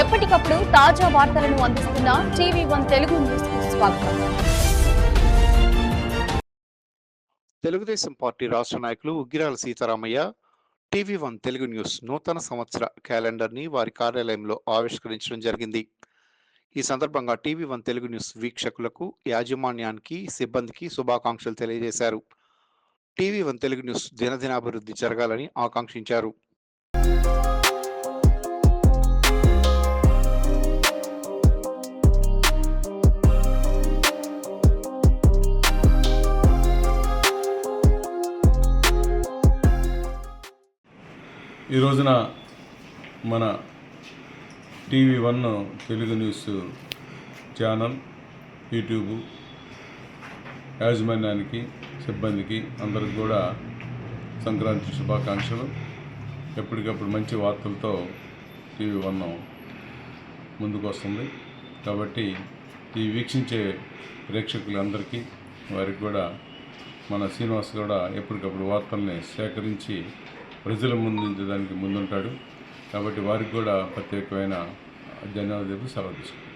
ఎప్పటికప్పుడు తాజా వార్తలను అందిస్తున్న టీవీ వన్ తెలుగు న్యూస్ స్వాగతం. తెలుగుదేశం పార్టీ రాష్ట్ర నాయకులు Uggirala Seetharamaiah TV one Telugu news నూతన సంవత్సర క్యాలెండర్ని వారి కార్యాలయంలో ఆవిష్కరించడం జరిగింది. ఈ సందర్భంగా టీవీ వన్ తెలుగు న్యూస్ వీక్షకులకు యాజమాన్యానికి సిబ్బందికి శుభాకాంక్షలు తెలియజేశారు. టీవీ వన్ తెలుగు న్యూస్ దినదినాభివృద్ధి జరగాలని ఆకాంక్షించారు. ఈ రోజున మన TV one Telugu news channel YouTube యాజమాన్యానికి సిబ్బందికి అందరికి కూడా సంక్రాంతి శుభాకాంక్షలు. ఎప్పటికప్పుడు మంచి వార్తలతో టీవీ వన్ ముందుకు వస్తుంది కాబట్టి ఈ వీక్షించే ప్రేక్షకులందరికీ వారికి కూడా మన శ్రీనివాస్ కూడా ఎప్పటికప్పుడు వార్తల్ని సేకరించి ప్రజల ముందుంచడానికి ముందుంటాడు. కాబట్టి వారికి కూడా ప్రత్యేకమైన ధన్యవాదాలు సెలవు తీసుకుంటాం